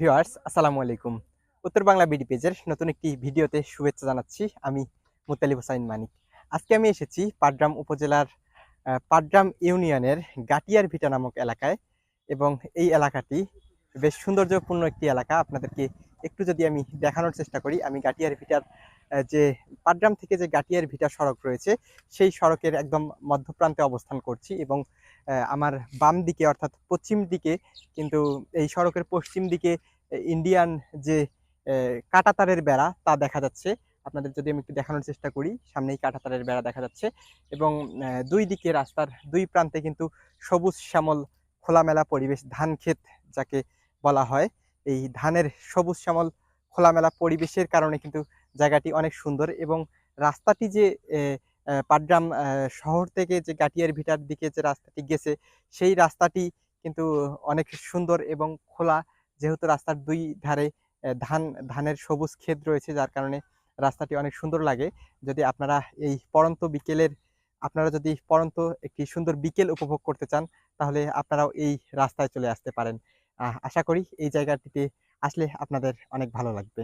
Viewers, আসসালামু আলাইকুম। উত্তর বাংলা বিডি পেজের নতুন একটি ভিডিওতে শুভেচ্ছা জানাচ্ছি আমি মুতালিব হোসাইন মানিক। আজকে আমি এসেছি পাটগ্রাম উপজেলার পাটগ্রাম ইউনিয়নের গাটিয়ার ভিটা নামক এলাকায় এবং এই এলাকাটি বেশ সৌন্দর্যপূর্ণ একটি এলাকা। আপনাদেরকে একটু যদি আমি দেখানোর চেষ্টা করি, আমি গাটিয়ার ভিটার যে পাটগ্রাম থেকে যে গাটিয়ার ভিটা সড়ক রয়েছে, সেই সড়কের একদম মধ্যপ্রান্তে অবস্থান করছি এবং আমার বাম দিকে অর্থাৎ পশ্চিম দিকে কিন্তু এই সড়কের পশ্চিম দিকে ইন্ডিয়ান যে কাঁটাতারের বেড়া তা দেখা যাচ্ছে। আপনাদের যদি আমি একটু দেখানোর চেষ্টা করি, সামনেই কাঁটাতারের বেড়া দেখা যাচ্ছে এবং দুই দিকে রাস্তার দুই প্রান্তে কিন্তু সবুজ শ্যামল খোলামেলা পরিবেশ, ধান ক্ষেত যাকে বলা হয়। এই ধানের সবুজ শ্যামল খোলামেলা পরিবেশের কারণে কিন্তু জায়গাটি অনেক সুন্দর এবং রাস্তাটি যে পাটগ্রাম শহর থেকে যে গাটিয়ার ভিটার দিকে যে রাস্তাটি গেছে, সেই রাস্তাটি কিন্তু অনেক সুন্দর এবং খোলা। যেহেতু রাস্তার দুই ধারে ধান, ধানের সবুজ ক্ষেত রয়েছে, যার কারণে রাস্তাটি অনেক সুন্দর লাগে। যদি আপনারা এই পড়ন্ত বিকেলের, আপনারা যদি পড়ন্ত একটি সুন্দর বিকেল উপভোগ করতে চান, তাহলে আপনারাও এই রাস্তায় চলে আসতে পারেন। আশা করি এই জায়গাটিতে আসলে আপনাদের অনেক ভালো লাগবে।